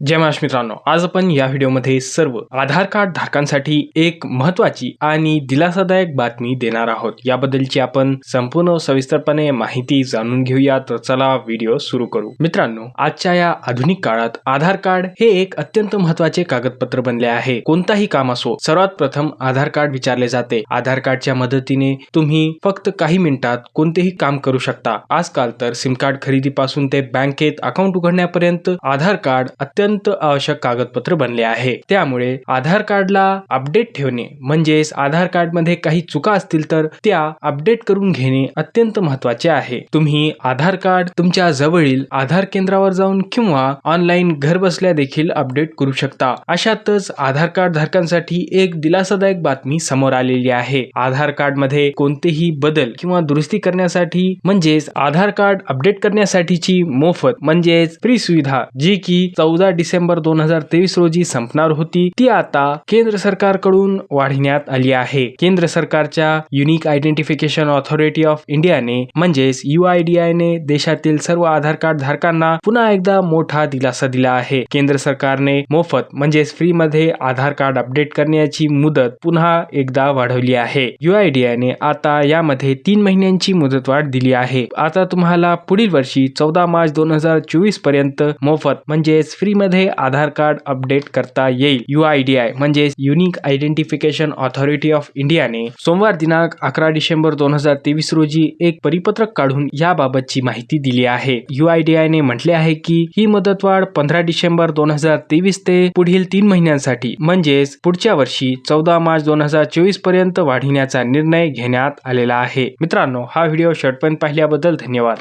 जय महाराष्ट्र मित्रांनो आज आपण या व्हिडिओमध्ये सर्व आधार कार्ड धारकांसाठी एक महत्वाची आणि दिलासादायक बातमी देणार आहोत. याबद्दलची आपण संपूर्ण सविस्तरपणे माहिती जाणून घेऊया तर चला व्हिडिओ सुरू करू. मित्रांनो आजच्या या आधुनिक काळात आधार कार्ड हे एक अत्यंत महत्त्वाचे कागदपत्र बनले आहे. कोणताही काम असो सर्वात प्रथम आधार कार्ड विचारले जाते. आधार कार्डच्या मदतीने तुम्ही फक्त काही मिनिटात कोणतेही काम करू शकता. आजकाल तर सिम कार्ड खरेदीपासून ते बँकेत अकाउंट उघडण्यापर्यंत आधार कार्ड अत्यंत अत्यंत आवश्यक कागदपत्र बनले आहे. त्यामुळे आधार कार्डला अपडेट ठेवणे म्हणजेच आधार कार्डमध्ये काही चुका असतील तर त्या अपडेट करून घेणे अत्यंत महत्त्वाचे आहे. तुम्ही आधार कार्ड तुमच्या जवळील आधार केंद्रावर जाऊन किंवा ऑनलाईन घर बसल्या देखील अपडेट करू शकता. अशातच आधार कार्ड धारकांसाठी एक दिलासादायक बातमी समोर आलेली आहे. आधार कार्डमध्ये कोणतेही बदल किंवा दुरुस्ती करण्यासाठी म्हणजेच आधार कार्ड अपडेट करण्यासाठीची मोफत म्हणजेच फ्री सुविधा जी की चौदा डिसेंबर दोन हजार तेवीस रोजी संपणार होती. ती आता केंद्र सरकारकडून वाढवण्यात आली आहे. केंद्र सरकारच्या युनिक आयडेंटिफिकेशन ऑथॉरिटी ऑफ इंडियाने म्हणजेच UIDI ने देशातील सर्व आधार कार्ड धारकांना पुन्हा एकदा मोठा दिलासा दिला आहे. केंद्र सरकारने मोफत म्हणजेच फ्री मध्ये आधार कार्ड अपडेट करण्याची मुदत पुन्हा एकदा वाढवली आहे. UIDI ने आता यामध्ये तीन महिन्यांची मुदतवाढ दिली आहे. आता तुम्हाला पुढील वर्षी चौदा मार्च दोन हजार चोवीसपर्यंत मोफत म्हणजेच फ्री मध्ये आधार कार्ड अपडेट करता येईल. UIDI म्हणजे युनिक आयडेंटिफिकेशन ऑथॉरिटी ऑफ इंडियाने सोमवार दिनांक अकरा डिसेंबर दोन हजार तेवीस रोजी एक परिपत्रक काढून याबाबतची माहिती दिली आहे. UIDI ने म्हटले आहे की ही मुदतवाढ पंधरा डिसेंबर दोन हजार तेवीस ते पुढील तीन महिन्यांसाठी म्हणजेच पुढच्या वर्षी चौदा मार्च दोन हजार चोवीसपर्यंत वाढविण्याचा निर्णय घेण्यात आलेला आहे. मित्रांनो हा व्हिडिओ शेवटपर्यंत पाहिल्याबद्दल धन्यवाद.